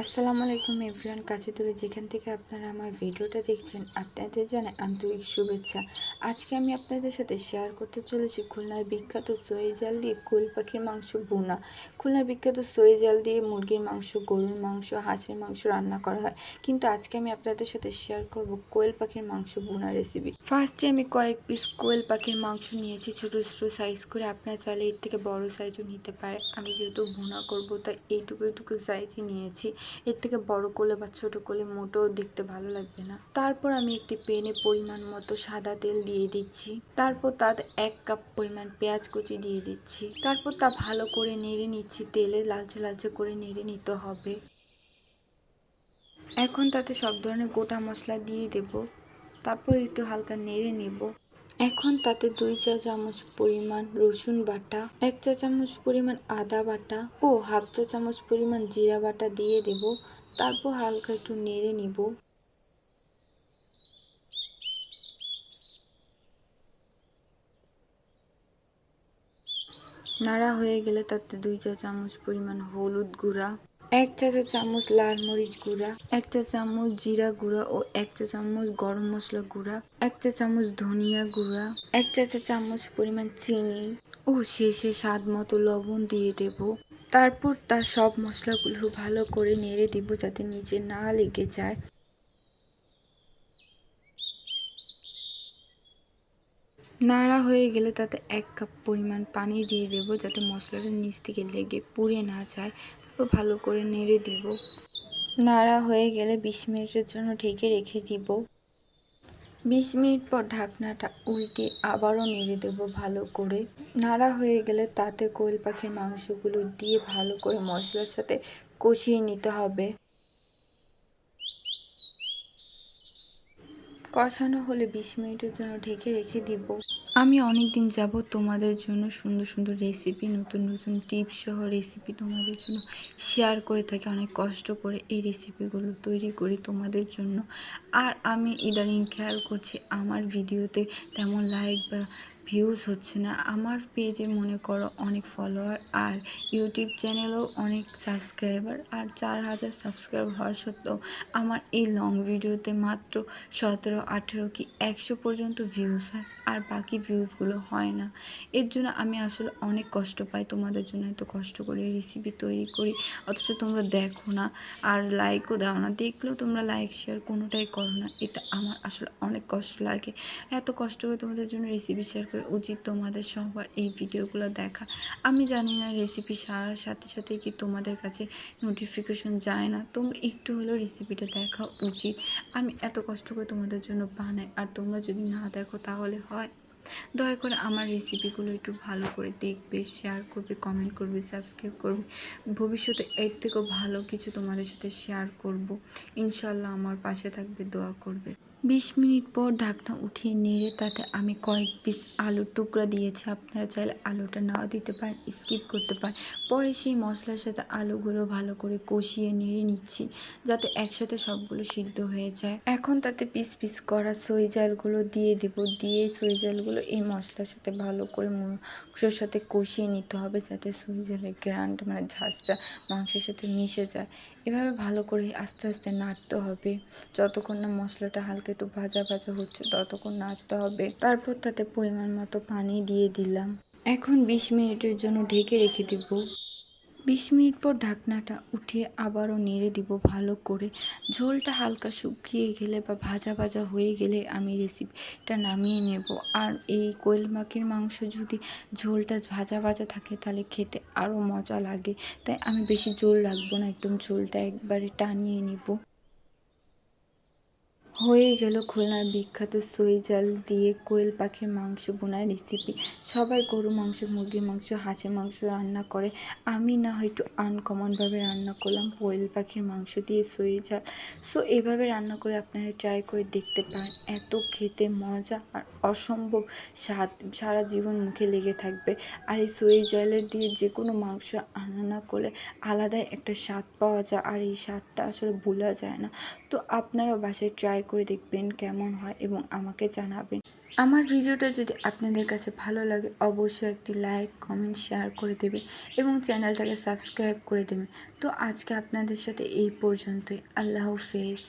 আসসালামু আলাইকুম এভরিওয়ান, কাছে তুলে যেখান থেকে আপনারা আমার ভিডিওটা দেখছেন, আপনাদের জানাই আন্তরিক শুভেচ্ছা। আজকে আমি আপনাদের সাথে শেয়ার করতে চলেছি খুলনার বিখ্যাত সই জাল দিয়ে কুল পাখির মাংস বোনা খুলনার বিখ্যাত সই জাল দিয়ে মুরগির মাংস, গরুর মাংস, হাঁসের মাংস রান্না করা হয়। কিন্তু আজকে আমি আপনাদের সাথে শেয়ার করব কোয়েল পাখির মাংস বোনা রেসিপি ফার্স্টে আমি কয়েক পিস কোয়েল পাখির মাংস নিয়েছি, ছোটো ছোটো সাইজ করে। আপনারা চাইলে এর থেকে বড় সাইজও নিতে পারে আমি যেহেতু বোনা করব, তাই এইটুকু এইটুকু সাইজই নিয়েছি। এর থেকে বড় করলে বা ছোট করলে মোটেও দেখতে ভালো লাগবে না। তারপর আমি একটি পেনে পরিমাণ মতো সাদা তেল দিয়ে দিচ্ছি। তারপর তার এক কাপ পরিমাণ পেঁয়াজ কুচি দিয়ে দিচ্ছি। তারপর তা ভালো করে নেড়ে নিচ্ছি, তেলে লালচে লালচে করে নেড়ে নিতে হবে। এখন তাতে সব ধরনের গোটা মশলা দিয়ে দেব। তারপর একটু হালকা নেড়ে নেব। এখন তাতে দুই চা চামচ পরিমাণ রসুন বাটা, এক চা চামচ পরিমাণ আদা বাটা ও হাফ চা চামচ পরিমাণ জিরা বাটা দিয়ে দেব। তারপর হালকা একটু নেড়ে নিব। নাড়া হয়ে গেলে তাতে দুই চা চামচ পরিমাণ হলুদ গুঁড়া। এক চা চামচ লাল মরিচ গুঁড়া এক চা চামচ জিরা গুঁড়া ও এক চা চামচ গরম মশলা গুঁড়া এক চা চামচ ধনিয়া গুঁড়া এক চা চামচ পরিমাণ চিনি ও শেষে স্বাদ মতো লবণ দিয়ে দেব। তারপর তার সব মশলাগুলো ভালো করে নেড়ে দিব যাতে নিচে না লেগে যায়। নাড়া হয়ে গেলে তাতে এক কাপ পরিমাণ পানি দিয়ে দেব যাতে মশলাটা নিচ থেকে লেগে পুড়ে না যায়। তারপর ভালো করে নেড়ে দিব। নাড়া হয়ে গেলে বিশ মিনিটের জন্য ঢেকে রেখে দিব। বিশ মিনিট পর ঢাকনাটা উল্টে আবারও নেড়ে দেব ভালো করে। নাড়া হয়ে গেলে তাতে কোয়েল পাখির মাংসগুলো দিয়ে ভালো করে মশলার সাথে কষিয়ে নিতে হবে। কষানো হলে বিশ মিনিটের জন্য ঢেকে রেখে দিব। আমি অনেক দিন যাব তোমাদের জন্য সুন্দর সুন্দর রেসিপি নতুন নতুন টিপস সহ রেসিপি তোমাদের জন্য শেয়ার করে থাকি। অনেক কষ্ট করে এই রেসিপিগুলো তৈরি করি তোমাদের জন্য। আর আমি ইদানিং খেয়াল করছি আমার ভিডিওতে তেমন লাইক বা ভিউজ হচ্ছে না। আমার পেজে মনে করো অনেক ফলোয়ার আর ইউটিউব চ্যানেলেও অনেক সাবস্ক্রাইবার আর চার হাজার সাবস্ক্রাইব হওয়া সত্ত্বেও আমার এই লং ভিডিওতে মাত্র সতেরো, আঠেরো কি একশো পর্যন্ত ভিউজ হয়। আর বাকি ভিউজগুলো হয় না। এর জন্য আমি আসলে অনেক কষ্ট পাই। তোমাদের জন্য এত কষ্ট করে রেসিপি তৈরি করি। অথচ তোমরা দেখো না। আর লাইকও দাও না। দেখলেও তোমরা লাইক শেয়ার কোনোটাই করো না। এটা আমার আসলে অনেক কষ্ট লাগে। এত কষ্ট করে তোমাদের জন্য রেসিপি শেয়ার করে উচিত তোমাদের সবার এই ভিডিওগুলো দেখা। আমি জানি না রেসিপি সারার সাথে সাথে কি তোমাদের কাছে নোটিফিকেশন যায় না। তোমরা একটু হলেও রেসিপিটা দেখা উচিত। আমি এত কষ্ট করে তোমাদের জন্য বানাই। আর তোমরা যদি না দেখো তাহলে হয় দয়া করে আমার রেসিপিগুলো একটু ভালো করে দেখবে শেয়ার করবে কমেন্ট করবে সাবস্ক্রাইব করবে। ভবিষ্যতে এর থেকেও ভালো কিছু তোমাদের সাথে শেয়ার করব। ইনশাল্লাহ আমার পাশে থাকবে, দোয়া করবে। বিশ মিনিট পর ঢাকনা উঠিয়ে নেড়ে তাতে আমি কয়েক পিস আলুর টুকরা দিয়েছি। আপনারা চাইলে আলুটা নাও দিতে পারেন, স্কিপ করতে পারেন। পরে সেই মশলার সাথে আলুগুলো ভালো করে কষিয়ে নেড়ে নিচ্ছি, যাতে একসাথে সবগুলো সিদ্ধ হয়ে যায়। এখন তাতে পিস পিস করা সই জালগুলো দিয়ে দেব। দিয়ে সই জালগুলো এই মশলার সাথে ভালো করে মাংসের সাথে কষিয়ে নিতে হবে, যাতে সই জালের গ্রান্ড মানে ঝাঁসটা মাংসের সাথে মিশে যায়। এভাবে ভালো করে আস্তে আস্তে নাড়তে হবে। যতক্ষণ না মশলাটা হালকা একটু ভাজা ভাজা হচ্ছে, ততক্ষণ নাড়তে হবে। তারপর তাতে পরিমাণ মতো পানি দিয়ে দিলাম। এখন বিশ মিনিটের জন্য ঢেকে রেখে দিব। বিশ মিনিট পর ঢাকনাটা উঠিয়ে আবারও নেড়ে দিব ভালো করে। ঝোলটা হালকা শুকিয়ে গেলে বা ভাজা ভাজা হয়ে গেলে আমি রেসিপিটা নামিয়ে নেব। আর এই কোয়েল মাখির মাংস যদি ঝোলটা ভাজা ভাজা থাকে তাহলে খেতে আরও মজা লাগে। তাই আমি বেশি ঝোল রাখব না, একদম ঝোলটা একবারে টানিয়ে নেব। হয়ে গেল খুলনার বিখ্যাত সই জাল দিয়ে কোয়েল পাখির মাংস বোনার রেসিপি সবাই গরু মাংস মুরগির মাংস, হাঁসের মাংস রান্না করে। আমি না হয়তো আনকমনভাবে রান্না করলাম কোয়েল পাখির মাংস দিয়ে সই জাল। সো এভাবে রান্না করে আপনারা ট্রাই করে দেখতে পারেন। এত খেতে মজা আর অসম্ভব স্বাদ। সারা জীবন মুখে লেগে থাকবে। আর এই সই জালের দিয়ে যে কোনো মাংস রান্না করলে আলাদাই একটা স্বাদ পাওয়া যায় আর এই স্বাদটা আসলে ভোলা যায় না। তো আপনারাও বাসায় ট্রাই করে দেখবেন কেমন হয় এবং আমাকে জানাবেন। আমার ভিডিওটা যদি আপনাদের কাছে ভালো লাগে, অবশ্যই একটি লাইক কমেন্ট শেয়ার করে দেবেন এবং চ্যানেলটাকে সাবস্ক্রাইব করে দেবেন। তো আজকে আপনাদের সাথে এই পর্যন্তই। আল্লাহ হাফেজ।